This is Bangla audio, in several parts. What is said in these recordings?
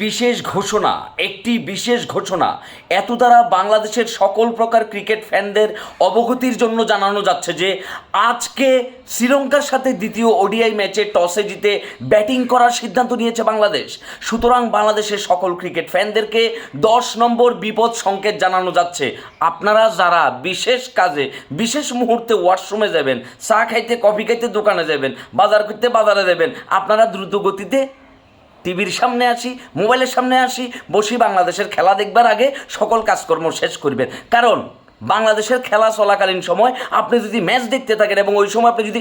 বিশেষ ঘোষণা, একটি বিশেষ ঘোষণা। এত দ্বারা বাংলাদেশের সকল প্রকার ক্রিকেট ফ্যানদের অবগতির জন্য জানানো যাচ্ছে যে, আজকে শ্রীলঙ্কার সাথে দ্বিতীয় ওডিআই ম্যাচে টসে জিতে ব্যাটিং করার সিদ্ধান্ত নিয়েছে বাংলাদেশ। সুতরাং বাংলাদেশের সকল ক্রিকেট ফ্যানদেরকে দশ নম্বর বিপদ সংকেত জানানো যাচ্ছে। আপনারা যারা বিশেষ কাজে, বিশেষ মুহূর্তে ওয়াশরুমে যাবেন, চা খাইতে, কফি খাইতে দোকানে যাবেন, বাজার করতে বাজারে যাবেন, আপনারা দ্রুত গতিতে টিভির সামনে আসি, মোবাইলের সামনে আসি, বসি বাংলাদেশের খেলা দেখবার আগে সকল কাজকর্ম শেষ করবেন। কারণ, বাংলাদেশের খেলা চলাকালীন সময় আপনি যদি ম্যাচ দেখতে থাকেন এবং ওই সময় আপনি যদি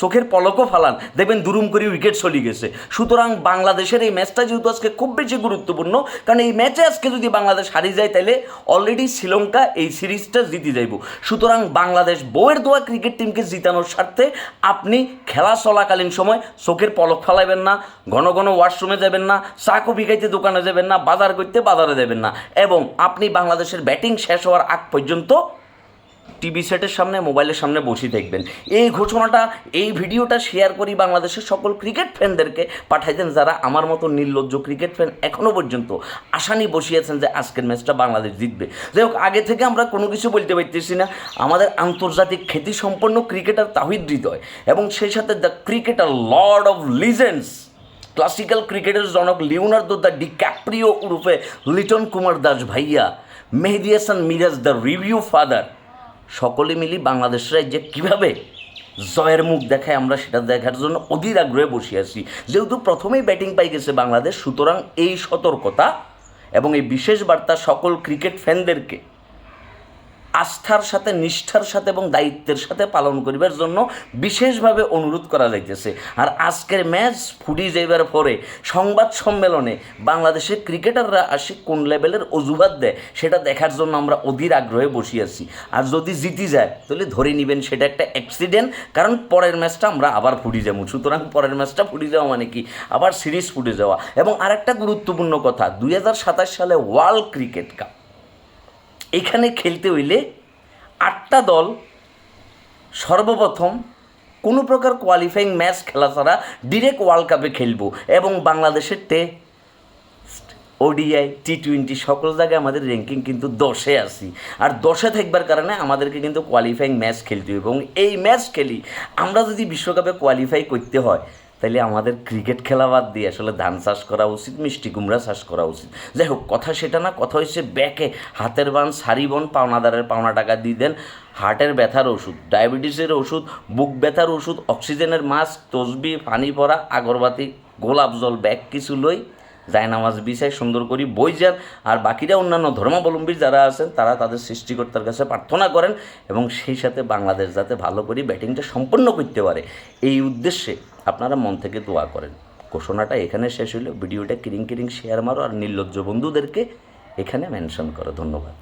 চোখের পলকও ফালান। দেখবেন দুরুম করে উইকেট চলে গেছে। সুতরাং বাংলাদেশের এই ম্যাচটা যেহেতু আজকে খুব বেশি গুরুত্বপূর্ণ, কারণ এই ম্যাচে আজকে যদি বাংলাদেশ হারিয়ে যায়, তাহলে অলরেডি শ্রীলঙ্কা এই সিরিজটা জিতে যাইব। সুতরাং বাংলাদেশ বইয়ের দোয়া ক্রিকেট টিমকে জিতানোর স্বার্থে আপনি খেলা চলাকালীন সময় চোখের পলক ফালাইবেন না, ঘন ঘন ওয়াশরুমে যাবেন না, চা কফি খাইতে দোকানে যাবেন না, বাজার করতে বাজারে যাবেন না। এবং আপনি বাংলাদেশের ব্যাটিং শেষ হওয়ার আগ পর্যন্ত টিভি সেটের সামনে, মোবাইলের সামনে বসে দেখবেন। এই ঘোষণাটা, এই ভিডিওটা শেয়ার করি বাংলাদেশের সকল ক্রিকেট ফ্যানদেরকে পাঠাই দেন যারা আমার মতো নির্লজ্জ ক্রিকেট ফ্যান এখনও পর্যন্ত। আশানি বসিয়েছেন যে আজকের ম্যাচটা বাংলাদেশ জিতবে। যাই হোক, আগে থেকে আমরা কোনো কিছু বলতে পারতেছি না। আমাদের আন্তর্জাতিক খ্যাতি সম্পন্ন ক্রিকেটার তাহিদ হৃদয় এবং সেই সাথে the cricketer lord of legends classical ক্রিকেটের জনক লিওনার্দো দ্য ডিক্যাপ্রিও উরুফে লিটন কুমার দাস ভাইয়া, Mehedi Hasan Miraz the review father সকলে মিলি বাংলাদেশ যে কীভাবে জয়ের মুখ দেখায় আমরা সেটা দেখার জন্য অধীর আগ্রহে বসে আছি। যেহেতু প্রথমেই ব্যাটিং পাই গেছে বাংলাদেশ, সুতরাং এই সতর্কতা এবং এই বিশেষ বার্তা সকল ক্রিকেট ফ্যানদেরকে আস্থার সাথে, নিষ্ঠার সাথে এবং দায়িত্বের সাথে পালন করিবার জন্য বিশেষভাবে অনুরোধ করা যাইতেছে। আর আজকের ম্যাচ ফুটি যাইবার পরে সংবাদ সম্মেলনে বাংলাদেশের ক্রিকেটাররা আসে কোন লেভেলের অজুহাত দেয় সেটা দেখার জন্য আমরা অধীর আগ্রহে বসে আছি। আর যদি জিতি যায়, তাহলে ধরে নেবেন সেটা একটা অ্যাক্সিডেন্ট কারণ পরের ম্যাচটা আমরা আবার ফুটি যাব। সুতরাং পরের ম্যাচটা ফুটি যাওয়া মানে কি? আবার সিরিজ ফুটে যাওয়া। এবং আরেকটা গুরুত্বপূর্ণ কথা, দুই হাজার সাতাশ সালে ওয়ার্ল্ড ক্রিকেট কাপ। এখানে খেলতে হইলে আটটা দল সর্বপ্রথম কোনো প্রকার কোয়ালিফাইং ম্যাচ খেলা ছাড়া ডিরেক্ট ওয়ার্ল্ড কাপে খেলব এবং বাংলাদেশের টে ওডিআই টি টোয়েন্টি সকল জায়গায় আমাদের র্যাঙ্কিং কিন্তু দশে আসি আর দশে থাকবার কারণে আমাদেরকে কিন্তু কোয়ালিফাইং ম্যাচ খেলতে হবে এবং এই ম্যাচ খেলি আমরা যদি বিশ্বকাপে কোয়ালিফাই করতে হয় তাহলে আমাদের ক্রিকেট খেলা বাদ দিয়ে আসলে ধান চাষ করা উচিত, মিষ্টি কুমড়া চাষ করা উচিত। যাই হোক, কথা সেটা না, কথা হচ্ছে ব্যাকে হাতের বান, সারি বন, পাওনাদারের পাওনা টাকা দিয়ে দেন। হার্টের ব্যথার ওষুধ ডায়াবেটিসের ওষুধ, বুক ব্যথার ওষুধ অক্সিজেনের মাস্ক তসবি, পানি পরা, আগরবাতি, গোলাপ জল ব্যাগ কিছু লই জায়নামাজ বিষয় সুন্দর করি, বই যান। আর বাকিরা অন্যান্য ধর্মাবলম্বী যারা আছেন, তারা তাদের সৃষ্টিকর্তার কাছে প্রার্থনা করেন এবং সেই সাথে বাংলাদেশ যাতে ভালো করে, ব্যাটিংটা সম্পন্ন করতে পারে। এই উদ্দেশ্যে আপনারা মন থেকে দোয়া করেন। ঘোষণাটা এখানে শেষ হইল। ভিডিওটা কিরিং কিরিং শেয়ার মারো। আর নির্লজ্জ বন্ধুদেরকে এখানে মেনশন করো। ধন্যবাদ।